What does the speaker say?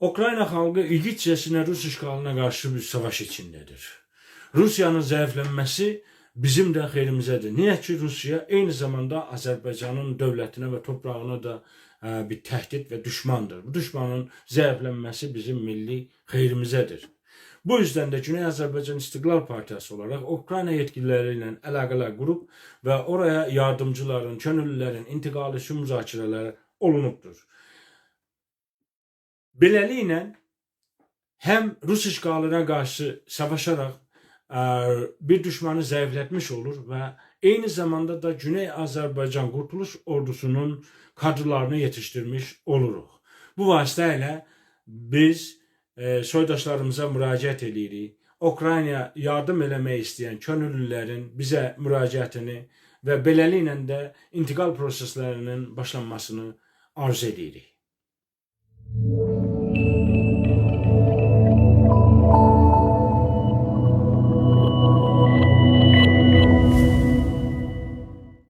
Ukrayna xalqı igidcəsinə Rus işğalına qarşı bir savaş içindədir. Rusiyanın zəiflənməsi bizim də xeyrimizədir. Niyə ki Rusiya eyni zamanda Azərbaycanın dövlətinə və torpağına da ə, bir təhdid və düşmandır. Bu düşmanın zəiflənməsi bizim milli xeyrimizədir. Bu yüzden de Güney Azerbaycan İstiklal Partisi olarak Ukrayna yetkilileriyle əlaqələr qurub və oraya yardımcıların, könüllülərin intiqalı üçün müzakirələr olunubdur. Beləliklə həm Rus işğalına qarşı savaşaraq ə, bir düşmanı zəiflətmiş olur və eyni zamanda da Güney Azərbaycan Qurtuluş Ordusunun kadrlarını yetişdirmiş oluruq. Bu vasitə ilə biz e, soydaşlarımıza müraciət edirik. Ukraynaya yardım eləmək istəyən könüllülərin bizə müraciətini və beləliklə də intiqal proseslərinin başlanmasını arzu edirik.